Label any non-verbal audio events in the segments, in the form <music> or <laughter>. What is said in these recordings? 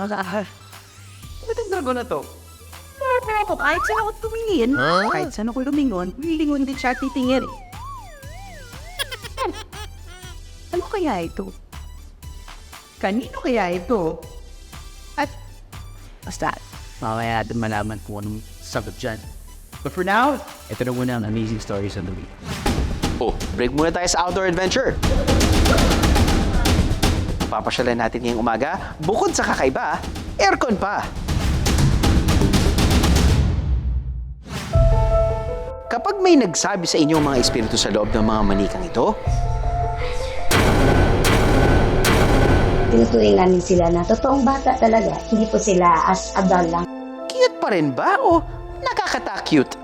Ah, Matanda ko na to. Oo, kahit saan ako tumingin, kahit saan ako lumingon, lilingon din siya at titingin. ano kaya ito? Kanino kaya ito? At, basta, mamaya natin malaman kung anong sagot dyan. But for now, ito na muna ang amazing stories of the week. Oh, break muna tayo sa outdoor adventure. Papasyalan natin ngayong umaga, bukod sa kakaiba, aircon pa. Kapag may nagsabi sa inyo mga espiritu sa loob ng mga manikang ito, tinuturing namin sila na totoong bata talaga. Hindi po sila as adult lang. cute pa rin ba o nakakata-cute?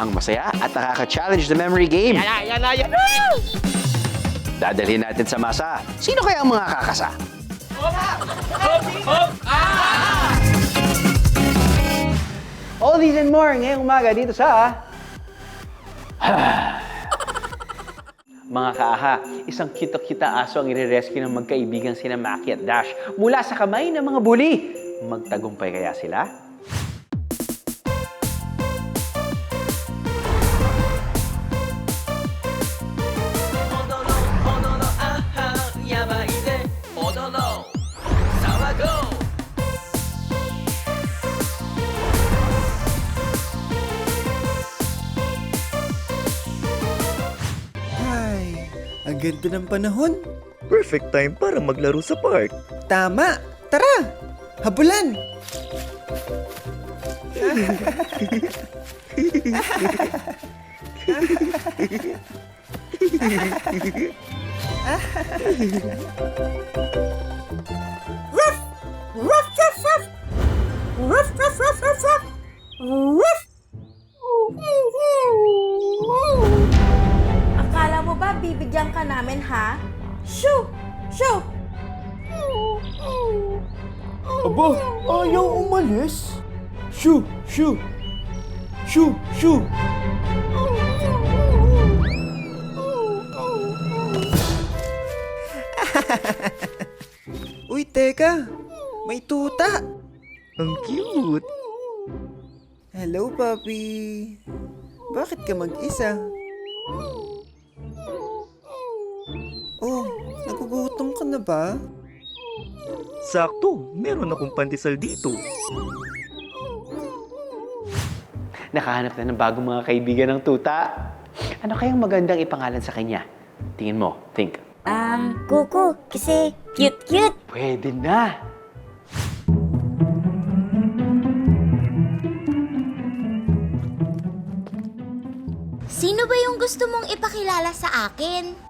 Ang masaya at nakaka-challenge the memory game. Dadalhin natin sa masa. Sino kaya ang mga kakasa? All these and more ngayong umaga dito sa... Mga kaaha, isang kita-kita aso ang ire-rescue ng magkaibigang sina Maki at Dash mula sa kamay ng mga bully. Magtagumpay kaya sila? Ganda ng panahon. Perfect time para maglaro sa park. Tama! Tara! Habulan! Akala mo ba bibigyan ka namin, ha? Shoo! Shoo! Aba, ayaw umalis. Shoo! Shoo! Shoo! Shoo! <laughs> Uy, teka! May tuta! Ang cute! Hello, papi! Bakit ka mag-isa? Nagugutom ka na ba? Sakto, meron akong pandesal dito. Nakahanap na ng bagong mga kaibigan ng tuta. Ano kayang magandang ipangalan sa kanya? Tingin mo, think. Um, Kuko, kasi cute-cute. Pwede na. Sino ba yung gusto mong ipakilala sa akin?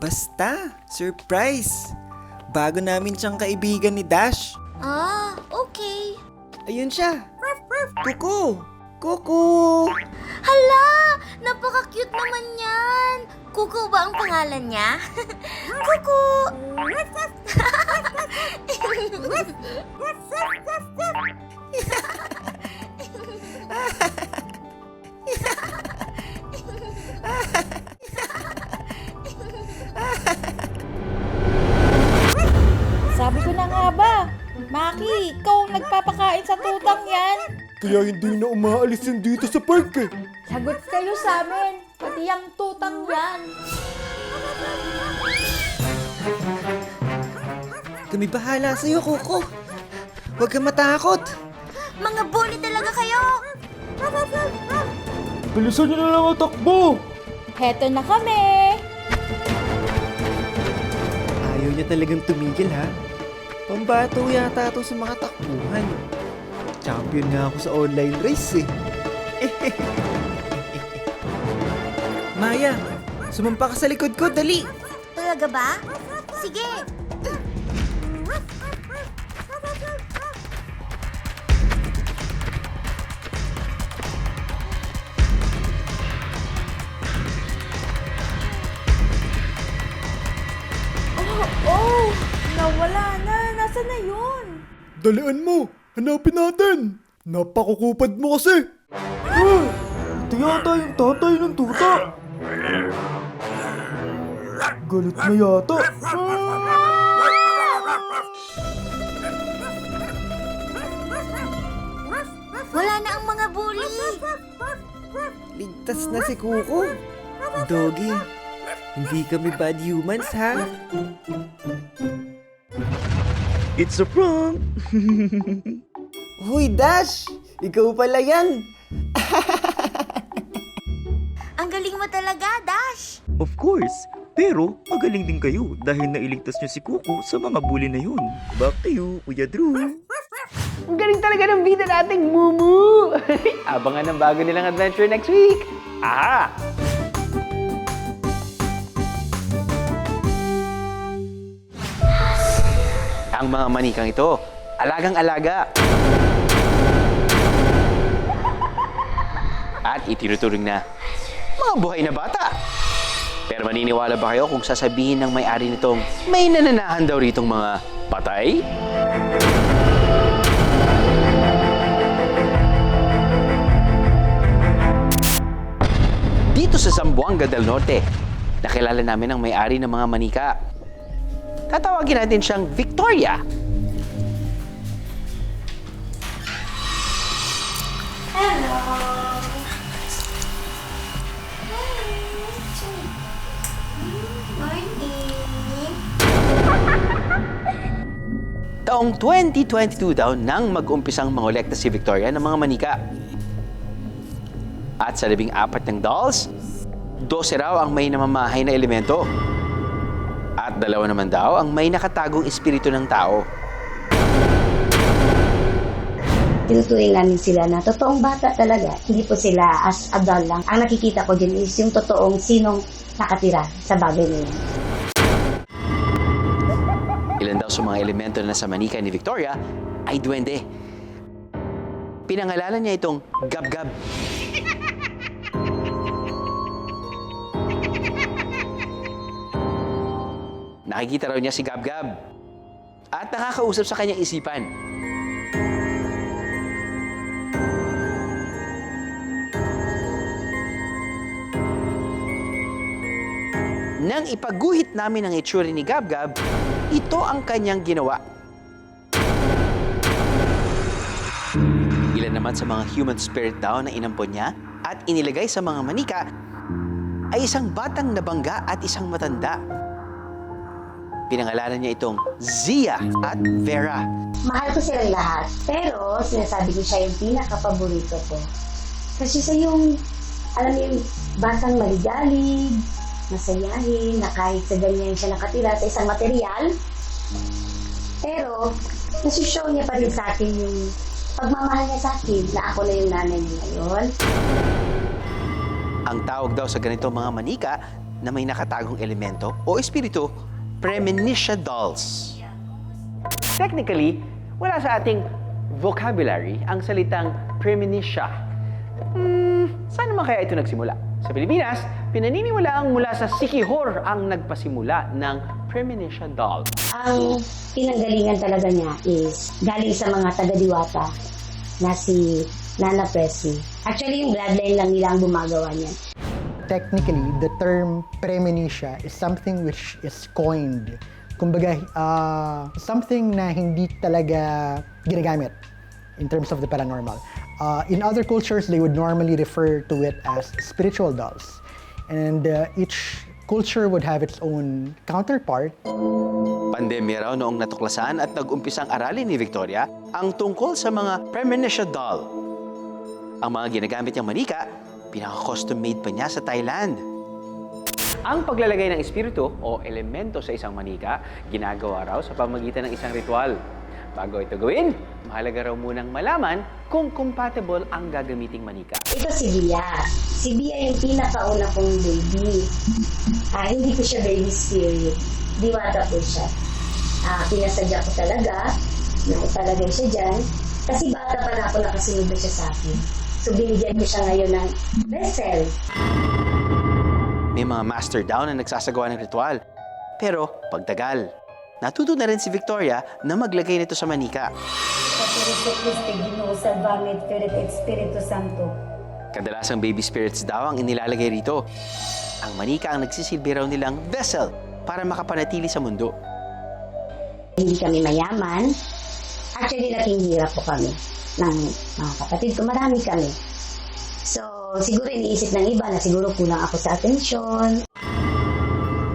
Basta, surprise! Bago namin siyang kaibigan ni Dash. Ah, okay. Ayun siya! Kuko! Kuko! Hala! Napaka-cute naman yan! Kuko ba ang pangalan niya? <laughs> Kuko! <laughs> Sabi ko na nga ba? Maki, ikaw ang nagpapakain sa tutang yan. Kaya hindi na umaalis yan dito sa park eh. Sagot kayo sa amin. Pati yung tutang yan. Kami bahala sa'yo, Kuko. Huwag kang matakot. Mga bully talaga kayo! Bilisan niyo na lang ang takbo! Heto na kami. Ayaw niya talagang tumigil ha. Pambato yata to sa mga takbuhan. Champion nga ako sa online race eh. <laughs> Maya, sumampa ka sa likod ko, dali! Talaga ba? Sige! Nawala na. Nasaan na yun? Dalian mo! Hanapin natin! Napakukupad mo kasi! Ah! Ito yata yung tatay ng tuta! Galit na yata! Ah! Wala na ang mga bully. Ligtas na si Kuko. Doggy, hindi kami bad humans ha? It's a prank! <laughs> Huy, Dash! Ikaw pala yan! <laughs> Ang galing mo talaga, Dash. Of course! Pero, magaling din kayo dahil nailigtas niyo si Kuko sa mga bully na yun. Back to you, Kuya Drew! Ang galing talaga ng bida nating Mumu! <laughs> Abangan ng bago nilang adventure next week! Aha! Ang mga manikang ito, alagang-alaga. At itinuturing na mga buhay na bata. Pero maniniwala ba kayo kung sasabihin ng may-ari nitong may nananahan daw ritong mga patay? Dito sa Zamboanga del Norte, nakilala namin ang may-ari ng mga manika. Tatawagin natin siyang Victoria. <laughs> Taong 2022 daw nang mag-umpisang mangolekta si Victoria ng mga manika. At sa labing apat ng dolls, 12 raw ang may namamahay na elemento. At dalawa naman daw ang may nakatagong espiritu ng tao. Tinuturing namin sila na totoong bata talaga. Hindi po sila as adult lang. Ang nakikita ko din is yung totoong sinong nakatira sa bagay na yun. Ilan daw sa mga elemento na nasa manika ni Victoria ay duwende. Pinangalanan niya itong Gab-Gab. Nakikita raw niya si Gab-Gab at nakakausap sa kanyang isipan. Nang ipaguhit namin ang itsura ni Gab-Gab, ito ang kanyang ginawa. Ilan naman sa mga human spirit daw na inampon niya at inilagay sa mga manika ay isang batang nabangga at isang matanda. Pinangalanan niya itong Zia at Vera. Mahal ko silang lahat. Pero, sinasabi ko siya yung pinaka-paborito ko. Kasi siya yung, alam mo yung batang maligalig, masayahin, na kahit sa ganyan siya nakatira sa isang material. Pero, nasushow niya pa rin sa akin yung pagmamahal niya sa akin na ako na yung nanay niya ngayon. Ang tawag daw sa ganito mga manika na may nakatagong elemento o espiritu, premonitia dolls. Technically, wala sa ating vocabulary ang salitang premonitia. Hmm, saan naman kaya ito nagsimula? Sa Pilipinas, pinaniniwalaang mula sa Sikihor ang nagpasimula ng premonitia doll. Ang pinanggalingan talaga niya is galing sa mga taga-diwata na si Nana Presley. Actually, yung bloodline lang nila ang gumagawa niyan. Technically, the term premonitia is something which is coined. Kumbaga, uh, something na hindi talaga ginagamit in terms of the paranormal. Uh, in other cultures, they would normally refer to it as spiritual dolls. And uh, each culture would have its own counterpart. Pandemya raw noong natuklasan at nag-umpisang aralin ni Victoria ang tungkol sa mga premonitia doll. Ang mga ginagamit niyang manika, pinaka-custom made pa niya sa Thailand. Ang paglalagay ng espiritu o elemento sa isang manika, ginagawa raw sa pamagitan ng isang ritual. Bago ito gawin, mahalaga raw munang malaman kung compatible ang gagamiting manika. Ito si Bia. Si Bia yung pinakauna kong baby. Ah, hindi ko siya baby spirit. Diwata po siya. Ah, pinasadya ko talaga na italagay siya dyan. Kasi bata pa na ako nakasunod na siya sa akin. So binigyan ko siya ngayon ng vessel. May mga master daw na nagsasagawa ng ritual. Pero pagtagal, natuto na rin si Victoria na maglagay nito sa manika. Espiritu Christi, Ginoo, Salvamit, Spirit, Espiritu Santo. Kadalasang baby spirits daw ang inilalagay rito. Ang manika ang nagsisilbi raw nilang vessel para makapanatili sa mundo. Hindi kami mayaman. Actually, laking hirap po kami ng mga kapatid ko. Marami kami. So, siguro iniisip ng iba na siguro kulang ako sa atensyon.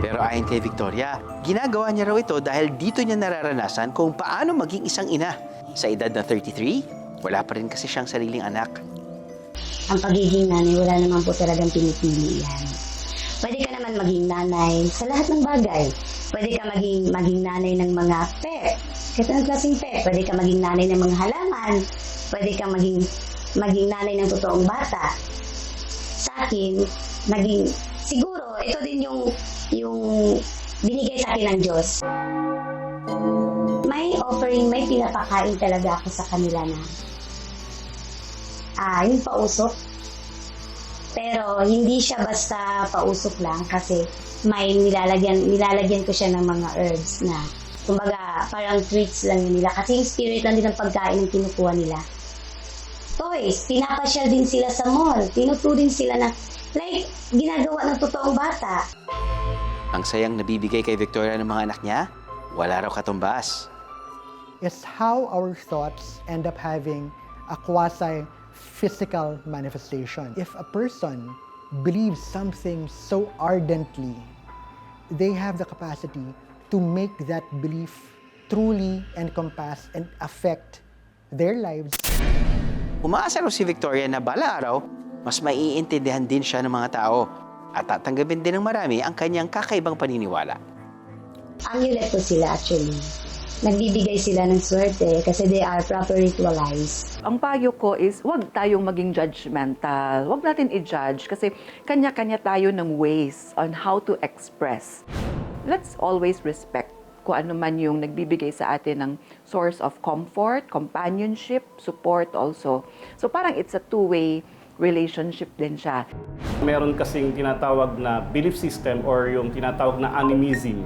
Pero ayon kay Victoria, ginagawa niya raw ito dahil dito niya nararanasan kung paano maging isang ina. Sa edad na 33, wala pa rin kasi siyang sariling anak. Ang pagiging nanay, wala naman po talagang pinipili yan. Pwede ka naman maging nanay sa lahat ng bagay. Pwede ka maging, maging nanay ng mga pet. Kahit anong klaseng pet. Pwede ka maging nanay ng mga halaman. Pwede ka maging, maging nanay ng totoong bata. Sa akin, naging, siguro, ito din yung, yung binigay sa akin ng Diyos. May offering, may pinapakain talaga ako sa kanila na ah, yung pausok. Pero hindi siya basta pausok lang kasi may nilalagyan, nilalagyan ko siya ng mga herbs na kumbaga parang treats lang yun nila kasi yung spirit lang din ng pagkain ng kinukuha nila. Toys, pinapasyal din sila sa mall. Tinuturing sila na like ginagawa ng totoong bata. Ang sayang nabibigay kay Victoria ng mga anak niya, wala raw katumbas. is how our thoughts end up having a quasi physical manifestation. If a person believes something so ardently, they have the capacity to make that belief truly encompass and affect their lives Umaasa raw si Victoria na bala araw, mas maiintindihan din siya ng mga tao at tatanggapin din ng marami ang kanyang kakaibang paniniwala. Amulet po sila actually. Nagbibigay sila ng swerte kasi they are proper ritualized. Ang payo ko is wag tayong maging judgmental. Wag natin i-judge kasi kanya-kanya tayo ng ways on how to express. Let's always respect kung ano man yung nagbibigay sa atin ng source of comfort, companionship, support also. So parang it's a two-way relationship din siya. Meron kasing tinatawag na belief system or yung tinatawag na animism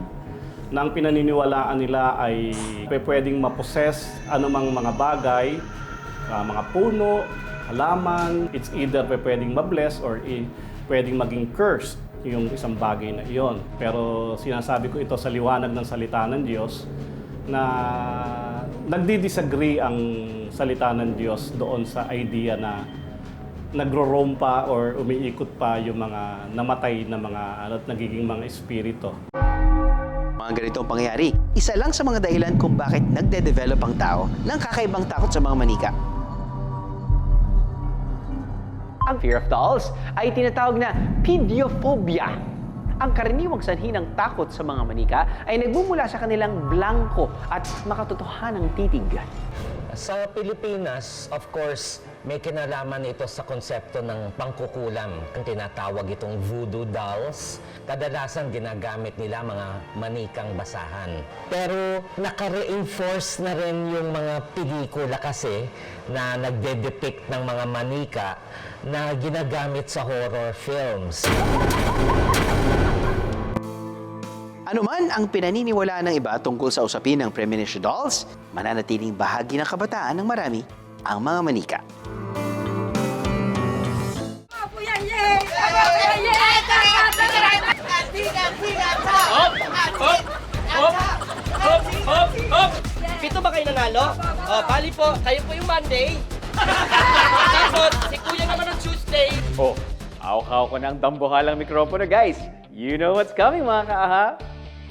na ang pinaniniwalaan nila ay pwedeng maposes anumang mga bagay, ah, mga puno, halaman, it's either pwedeng mabless or i- pwedeng maging cursed yung isang bagay na iyon. Pero sinasabi ko ito sa liwanag ng salita ng Diyos na nagdi-disagree ang salita ng Diyos doon sa idea na nagro-roam pa or umiikot pa yung mga namatay na mga at nagiging mga espiritu. Mga ganitong pangyayari, isa lang sa mga dahilan kung bakit nagde-develop ang tao ng kakaibang takot sa mga manika. Ang fear of dolls ay tinatawag na pediophobia. Ang karaniwang sanhi ng takot sa mga manika ay nagmumula sa kanilang blanco at makatotohanang titig. Sa Pilipinas, of course, may kinalaman ito sa konsepto ng pangkukulam. Ang tinatawag itong voodoo dolls. Kadalasan ginagamit nila mga manikang basahan. Pero naka-reinforce na rin yung mga pelikula kasi na nagde-depict ng mga manika na ginagamit sa horror films. Ano man ang pinaniniwalaan ng iba tungkol sa usapin ng premonition dolls, mananatiling bahagi ng kabataan ng marami ang mga manika. Pito ba kayo nanalo? O, bali po, kayo po yung Monday. <laughs> Tapos, si Kuya naman ang Tuesday. Oh, awkaw ko ng dambuhalang mikropono guys. You know what's coming mga kaaha?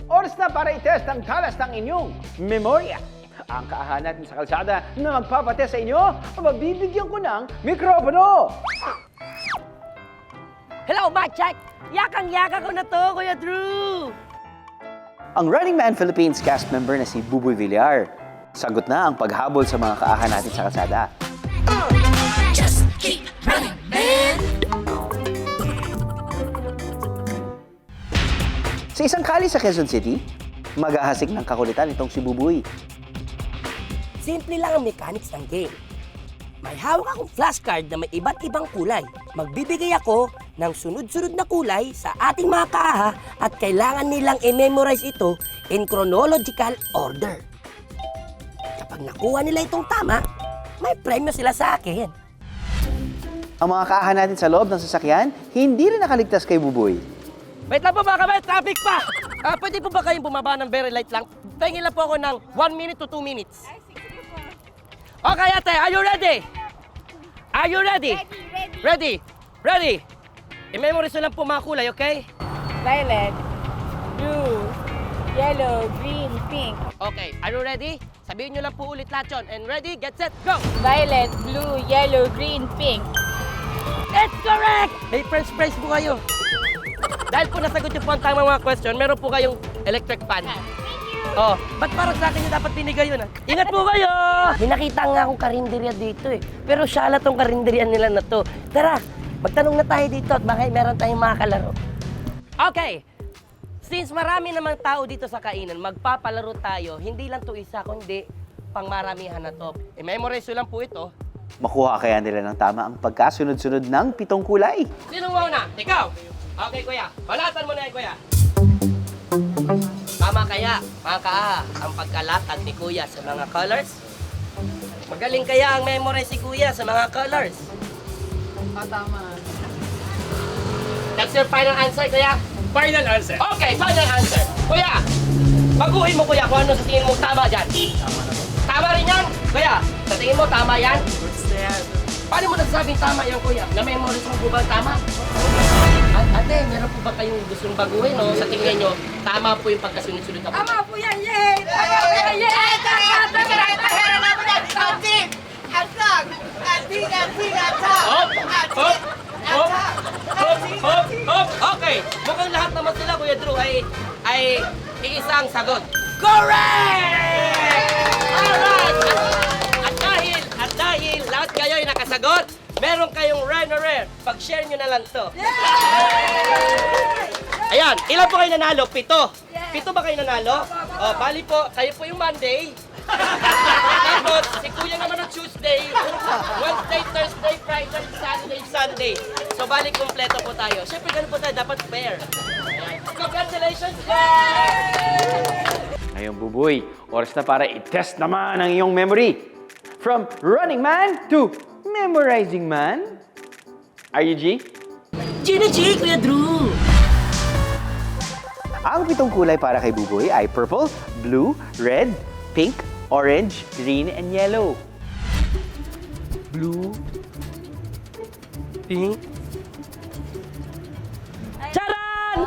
Oras na para i-test ang talas ng inyong memorya. Ang kaaha natin sa kalsada na magpapatest sa inyo, mabibigyan ko ng mikropono. Hello, Check! Yakang-yaka ko na to, Kuya Drew! Ang Running Man Philippines cast member na si Buboy Villar. Sagot na ang paghabol sa mga kaaha natin sa kalsada. Sa isang kali sa Quezon City, maghahasik ng kakulitan itong si Buboy. Simple lang ang mechanics ng game. May hawak akong flashcard na may iba't ibang kulay. Magbibigay ako ng sunod-sunod na kulay sa ating mga kaaha at kailangan nilang i-memorize ito in chronological order. Kapag nakuha nila itong tama, may premyo sila sa akin. Ang mga kaaha natin sa loob ng sasakyan, hindi rin nakaligtas kay Buboy. Wait lang po mga kamay, traffic pa! Ah, pwede po ba kayong bumaba ng very light lang? Pahingin lang po ako ng 1 minute to 2 minutes. Okay, ate, are you ready? Are you ready? Ready, ready. I-memorize nyo lang po mga kulay, okay? Violet, blue, yellow, green, pink. Okay, are you ready? Sabihin nyo lang po ulit lahat yun. And ready, get set, go! Violet, blue, yellow, green, pink. That's correct! May French fries po kayo. Dahil po nasagot niyo po ang tamang mga question, meron po kayong electric fan. Oh, ba't parang sa akin yung dapat binigay yun ah? Ingat po kayo! May nakita nga akong karinderya dito eh. Pero siya tong karinderya nila na to. Tara, magtanong na tayo dito at baka meron tayong mga kalaro. Okay, since marami namang tao dito sa kainan, magpapalaro tayo. Hindi lang to isa, kundi pang maramihan na to. I-memorize nyo lang po ito. Makuha kaya nila ng tama ang pagkasunod-sunod ng pitong kulay. Sino mauna? Ikaw! Okay, kuya. Balatan mo na yan, kuya. Tama kaya, mga kaaha, ang pagkalatag ni kuya sa mga colors? Magaling kaya ang memory si kuya sa mga colors? Oh, tama. That's your final answer, kuya? Final answer. Okay, final answer. Kuya, baguhin mo, kuya, kung ano sa tingin mo tama dyan. Tama na Tama rin yan? Kuya, sa tingin mo tama yan? Paano mo nagsasabing tama yan, kuya? Na-memorize mo po ba tama? At ate, meron po ba kayong gustong baguhin, no? Sa tingin nyo, tama po yung pagkasunod-sunod na Tama po yan, yay! Tama po yan, yay! Tama, tama, tama, Hop! Hop! Hop! Hop! Hop! Hop! Okay! Mukhang lahat naman sila, Kuya Drew, ay, ay iisang sagot. Correct! Alright! At, at dahil, at dahil lahat kayo ay nakasagot, meron kayong rare na rare. Pag-share nyo na lang to. Ayan, ilan po kayo nanalo? Pito. Pito ba kayo nanalo? O, bali po, kayo po yung Monday. Tapos, si Kuya naman ang Tuesday, Wednesday, Thursday, Friday, Saturday, Sunday. So, bali kompleto po tayo. Siyempre, ganun po tayo, dapat fair. Ayan. Congratulations, guys! Ngayon, Buboy, oras na para i-test naman ang iyong memory. From running man to memorizing man. Are you G? Gina G, Kuya Drew! Ang pitong kulay para kay Buboy ay purple, blue, red, pink, orange, green, and yellow. Blue, pink, Charan!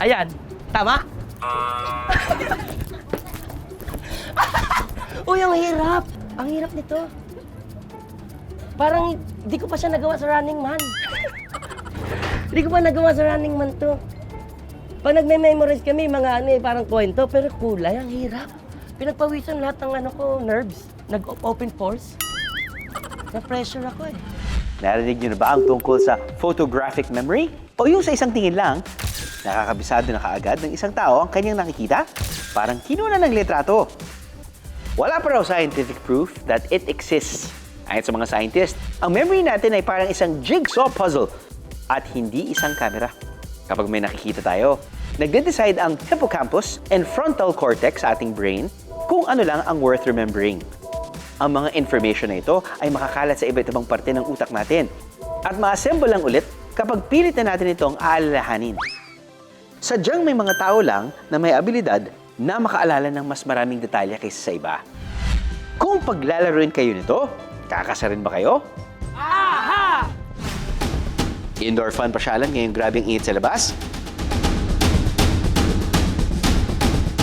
Ayan, tama? <laughs> Uy, ang hirap! Ang hirap nito. Parang di ko pa siya nagawa sa Running Man. Hindi ko pa nagawa sa Running Man to. Pag nagme-memorize kami, mga ano eh, parang kwento, pero kulay, ang hirap. Pinagpawisan lahat ng ano ko, nerves. Nag-open force. Na-pressure ako eh. Narinig niyo na ba ang tungkol sa photographic memory? O yung sa isang tingin lang, nakakabisado na kaagad ng isang tao ang kanyang nakikita? Parang kinuna ng litrato. Wala pa raw scientific proof that it exists. Ayon sa mga scientist, ang memory natin ay parang isang jigsaw puzzle at hindi isang camera. Kapag may nakikita tayo, nagde-decide ang hippocampus and frontal cortex sa ating brain kung ano lang ang worth remembering. Ang mga information na ito ay makakalat sa iba't ibang parte ng utak natin at ma-assemble lang ulit kapag pilit na natin itong aalalahanin. Sadyang may mga tao lang na may abilidad na makaalala ng mas maraming detalye kaysa sa iba. Kung paglalaroin kayo nito, kakasarin ba kayo? Aha! Indoor fun pasyalan ngayong grabing init sa labas?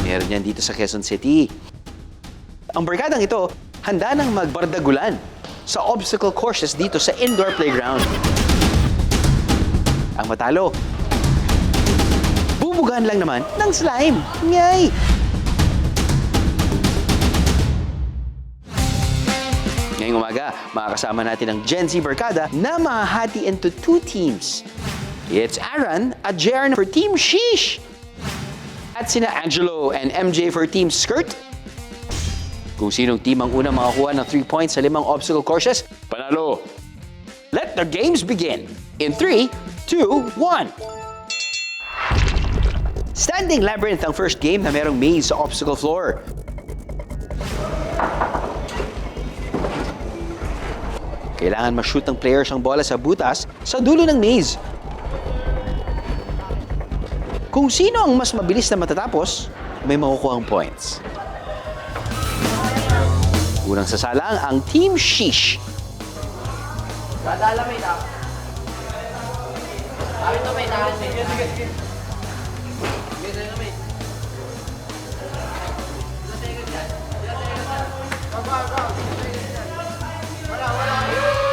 Meron yan dito sa Quezon City. Ang barkadang ito, handa nang magbardagulan sa obstacle courses dito sa indoor playground. Ang matalo, bubugahan lang naman ng slime. Ngay! Ngayong umaga, makakasama natin ang Gen Z Barkada na mahahati into two teams. It's Aaron at Jaren for Team Sheesh. At sina Angelo and MJ for Team Skirt. Kung sinong team ang unang makakuha ng 3 points sa limang obstacle courses, panalo! Let the games begin! In 3, 2, 1! Standing Labyrinth ang first game na merong maze sa obstacle floor. Kailangan ma-shoot ng players ang bola sa butas sa dulo ng maze. Kung sino ang mas mabilis na matatapos, may makukuha ang points. Unang sasalang ang Team Sheesh. Dadala ah. may na. Sabi may na. Sige, sige, sige.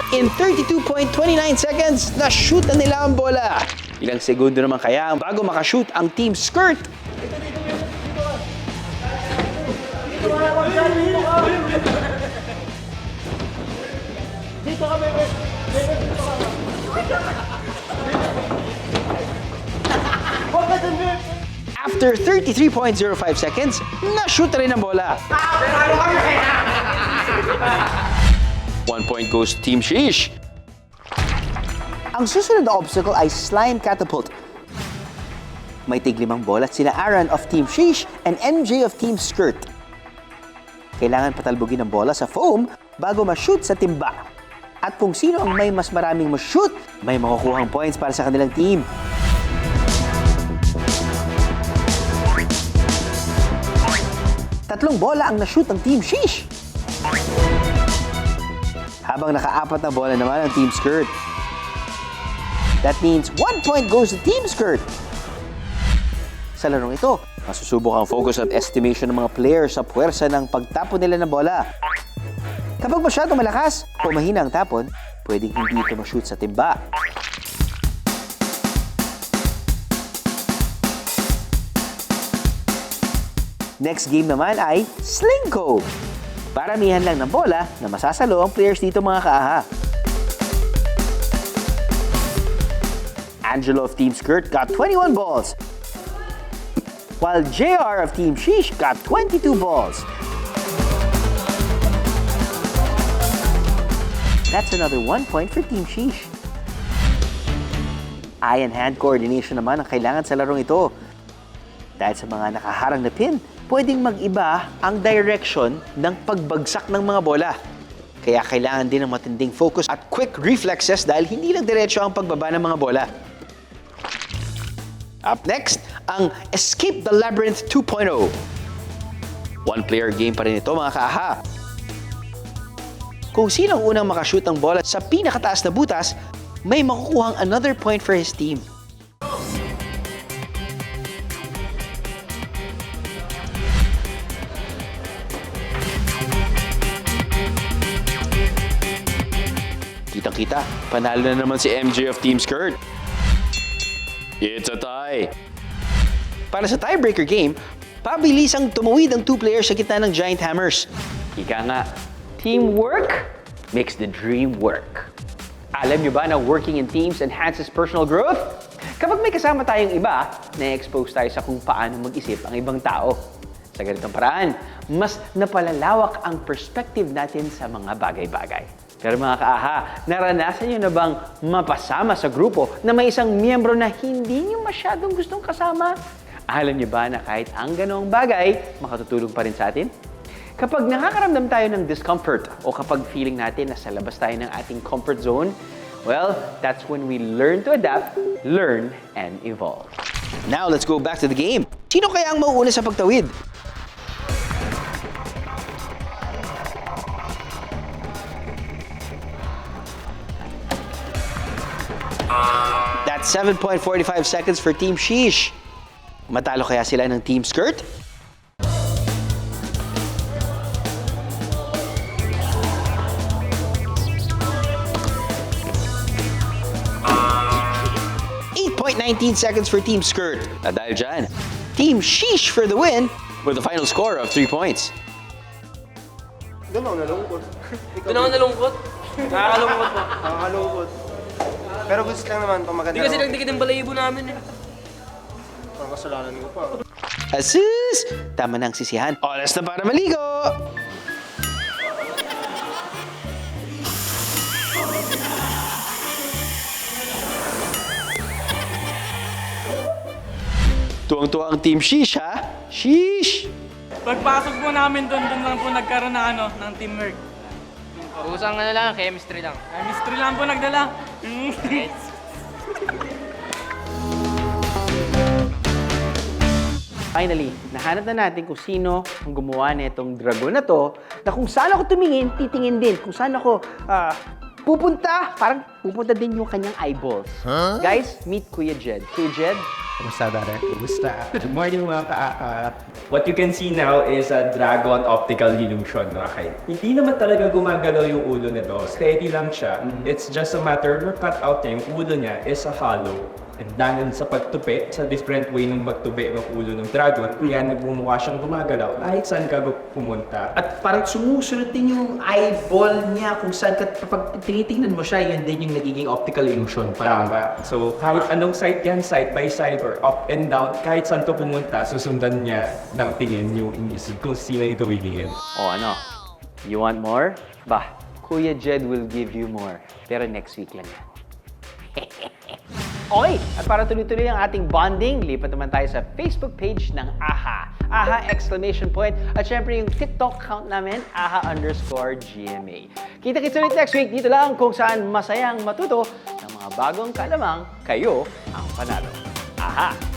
In 32.29 seconds, na-shoot na nila ang bola. Ilang segundo naman kaya bago makashoot ang Team Skirt. After 33.05 seconds, na-shoot na rin ang bola. One point goes Team Sheesh. Ang susunod na obstacle ay slime catapult. May tiglimang bola at sina Aaron of Team Sheesh and MJ of Team Skirt. Kailangan patalbugin ang bola sa foam bago ma-shoot sa timba. At kung sino ang may mas maraming ma-shoot, may makukuhang points para sa kanilang team. Tatlong bola ang na-shoot ng Team Sheesh. Habang nakaapat na bola naman ang Team Skirt. That means one point goes to Team Skirt. Sa larong ito, masusubok ang focus at estimation ng mga players sa puwersa ng pagtapon nila ng bola. Kapag masyadong malakas o mahina ang tapon, pwedeng hindi ito ma-shoot sa timba. Next game naman ay Slinko. Paramihan lang ng bola na masasalo ang players dito mga kaaha. Angelo of Team Skirt got 21 balls, while JR of Team Sheesh got 22 balls. That's another one point for Team Sheesh. Eye and hand coordination naman ang kailangan sa larong ito. Dahil sa mga nakaharang na pin, pwedeng mag-iba ang direction ng pagbagsak ng mga bola. Kaya kailangan din ng matinding focus at quick reflexes dahil hindi lang diretso ang pagbaba ng mga bola. Up next, ang Escape the Labyrinth 2.0. One-player game pa rin ito mga kaaha. Kung sino ang unang makashoot ng bola sa pinakataas na butas, may makukuhang another point for his team. Kitang-kita, panalo na naman si MJ of Team Skirt. It's a tie. Para sa tiebreaker game, pabilis ang tumuwid ang two players sa gitna ng Giant Hammers. Ika nga, teamwork makes the dream work. Alam niyo ba na working in teams enhances personal growth? Kapag may kasama tayong iba, na-expose tayo sa kung paano mag-isip ang ibang tao. Sa ganitong paraan, mas napalalawak ang perspective natin sa mga bagay-bagay. Pero mga kaaha, naranasan niyo na bang mapasama sa grupo na may isang miyembro na hindi niyo masyadong gustong kasama? Alam niyo ba na kahit ang ganoong bagay, makatutulong pa rin sa atin? Kapag nakakaramdam tayo ng discomfort o kapag feeling natin na sa labas tayo ng ating comfort zone, well, that's when we learn to adapt, learn, and evolve. Now, let's go back to the game. Sino kaya ang mauuna sa pagtawid? 7.45 seconds for Team Sheesh. Matalo kaya sila ng Team Skirt? Point nineteen seconds for Team Skirt. At dahil dyan, Team Sheesh for the win with a final score of 3 points. Doon ako nalungkot. Doon ako nalungkot. Nakakalungkot po. Nakakalungkot. Pero gusto lang naman pag maganda. Hindi kasi nagdikit ang balayibo namin eh. Parang kasalanan ko pa. Asus! Tama na ang sisihan. Oras na para maligo! Tuwang-tuwa ang Team Sheesh, ha? Sheesh! Pagpasok po namin doon, doon lang po nagkaroon ng ano, ng teamwork. Kusang ano lang, chemistry lang. Chemistry lang po nagdala. Finally, nahanap na natin kung sino ang gumawa nitong dragon na to, na kung saan ako tumingin, titingin din. Kung saan ako ah, pupunta, parang pupunta din yung kanyang eyeballs. Guys, meet Kuya Jed. Kuya Jed, Kumusta, Dara? Kumusta? Good morning, mga ka What you can see now is a dragon optical illusion. Okay? Hindi naman talaga gumagalaw yung ulo nito. Steady lang siya. It's just a matter na cut out niya. Yung ulo niya is a hollow. And dahil sa pagtupi, sa different way ng magtupi ng ulo ng dragon, kaya nagbumuha siyang gumagalaw kahit saan ka pumunta. At parang sumusunod din yung eyeball niya kung saan ka, kapag tinitingnan mo siya, yun din yung nagiging optical illusion. Parang, Tama. So, kahit anong side yan, side by side or up and down, kahit saan to pumunta, susundan niya ng tingin yung inisip kung sino ito bibigyan. O ano, you want more? Bah, Kuya Jed will give you more. Pero next week lang yan. <laughs> okay, at para tuloy-tuloy ang ating bonding, lipat naman tayo sa Facebook page ng AHA. AHA exclamation point. At syempre yung TikTok account namin, AHA underscore GMA. Kita-kits ulit next week dito lang kung saan masayang matuto ng mga bagong kalamang kayo ang panalo. AHA!